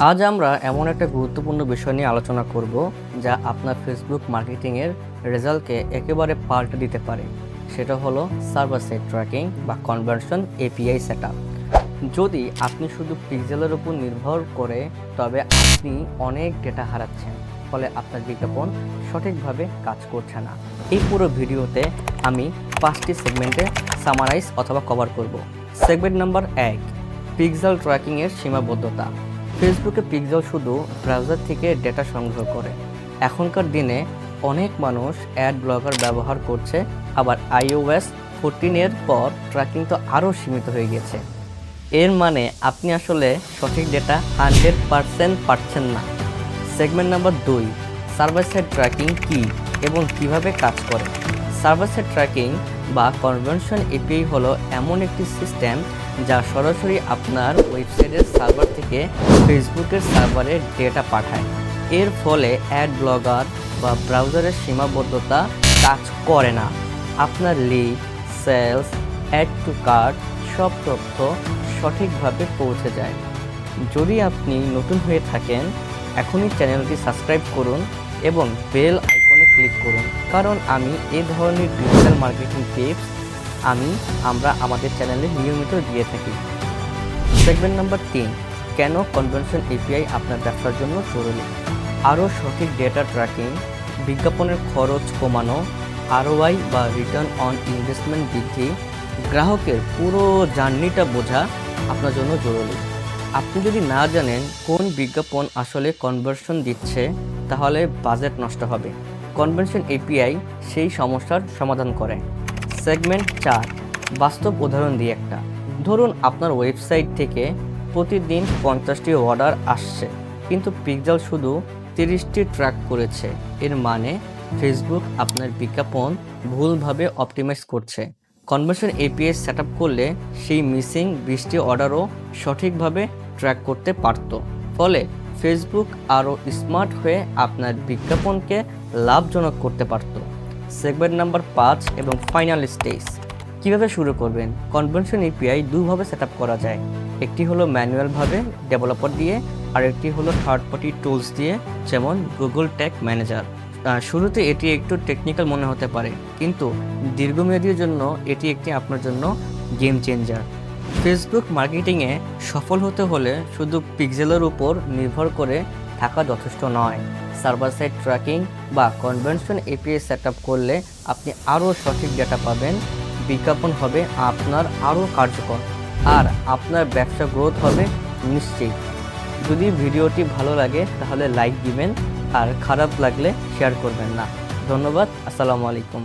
আজ আমরা এমন একটা গুরুত্বপূর্ণ বিষয় নিয়ে আলোচনা করব যা আপনার ফেসবুক মার্কেটিংয়ের রেজাল্টকে একেবারে পাল্টে দিতে পারে। সেটা হলো সার্ভার সাইড ট্র্যাকিং বা কনভার্সন এপিআই সেট যদি আপনি শুধু পিক্সেলের উপর নির্ভর করে, তবে আপনি অনেক ডেটা হারাচ্ছেন, ফলে আপনার বিজ্ঞাপন সঠিকভাবে কাজ করছে না। এই পুরো ভিডিওতে আমি পাঁচটি সেগমেন্টে সামারাইজ অথবা কভার করব। সেগমেন্ট নাম্বার এক পিক্সেল ট্র্যাকিংয়ের সীমাবদ্ধতা। ফেসবুকে পিক্সেল শুধু ব্রাউজার থেকে ডেটা সংগ্রহ করে। এখনকার দিনে অনেক মানুষ অ্যাড ব্লগার ব্যবহার করছে, আবার আইওএস ফোরটিনের পর ট্র্যাকিং তো আরও সীমিত হয়ে গেছে। এর মানে আপনি আসলে সঠিক ডেটা হান্ড্রেড পারসেন্ট পাচ্ছেন না। সেগমেন্ট নাম্বার দুই সার্ভার সাইড ট্র্যাকিং কী এবং কীভাবে কাজ করে? সার্ভার সাইড ট্র্যাকিং বা কনভেনশন এপিআই হলো এমন একটি সিস্টেম যা সরাসরি আপনার ওয়েবসাইটের সার্ভার থেকে ফেসবুকের সার্ভারে ডেটা পাঠায়। এর ফলে অ্যাড ব্লগার বা ব্রাউজারের সীমাবদ্ধতা কাজ করে না। আপনার lead sales add to cart সব তথ্য সঠিকভাবে পৌঁছে যায়। যদি আপনি নতুন হয়ে থাকেন, এখনই চ্যানেলটি সাবস্ক্রাইব করুন এবং বেল আইকনে ক্লিক করুন। কারণ আমি এই ধরনের ডিজিটাল মার্কেটিং টিপস আমি, আমরা আমাদের চ্যানেলে নিয়মিত দিয়ে থাকি। সেগমেন্ট নাম্বার তিন, কেন কনভেনশন এপিআই আপনার ব্যবসার জন্য জরুরি? আরও সঠিক ডেটা ট্র্যাকিং বিজ্ঞাপনের খরচ কমানো আরওআই বা রিটার্ন অন ইনভেস্টমেন্ট বৃদ্ধি, গ্রাহকের পুরো জার্নিটা বোঝা আপনার জন্য জরুরি। আপনি যদি না জানেন কোন বিজ্ঞাপন আসলে কনভার্সন দিচ্ছে, তাহলে বাজেট নষ্ট হবে। কনভেনশন এপিআই সেই সমস্যার সমাধান করে। সেগমেন্ট চার, বাস্তব উদাহরণ দিয়ে একটা। ধরুন আপনার ওয়েবসাইট থেকে প্রতিদিন পঞ্চাশটি অর্ডার আসছে, কিন্তু পিকজাল শুধু তিরিশটি ট্র্যাক করেছে। এর মানে ফেসবুক আপনার বিজ্ঞাপন ভুলভাবে অপটিমাইজ করছে। কনভার্সন এপিএস সেট করলে সেই মিসিং বিশটি অর্ডারও সঠিকভাবে ট্র্যাক করতে পারত। ফলে ফেসবুক আরও স্মার্ট হয়ে আপনার বিজ্ঞাপনকে লাভজনক করতে পারত। সেগমেন্ট নাম্বার পাঁচ এবং ফাইনাল স্টেজ। কীভাবে শুরু করবেন? কনভেনশন এপিআই দুভাবে সেট করা যায়। একটি হলো ম্যানুয়ালভাবে ডেভেলপার দিয়ে আর একটি হলো থার্ড পার্টি টুলস দিয়ে, যেমন গুগল ট্যাগ ম্যানেজার। শুরুতে এটি একটু টেকনিক্যাল মনে হতে পারে, কিন্তু দীর্ঘমেয়াদীর জন্য এটি একটি আপনার জন্য গেম চেঞ্জার ফেসবুক মার্কেটিংয়ে সফল হতে হলে শুধু পিক্সেলের উপর নির্ভর করে থাকা যথেষ্ট নয়। সার্ভার সাইড ট্র্যাকিং বা কনভেনশন এপিআই সেট করলে আপনি আরও সঠিক ডেটা পাবেন। বিজ্ঞাপন হবে আপনার আরও কার্যকর। আর আপনার ব্যবসা গ্রোথ হবে নিশ্চিত। যদি ভিডিওটি ভালো লাগে তাহলে লাইক দিবেন, আর খারাপ লাগলে শেয়ার করবেন না। ধন্যবাদ, আসসালামু আলাইকুম।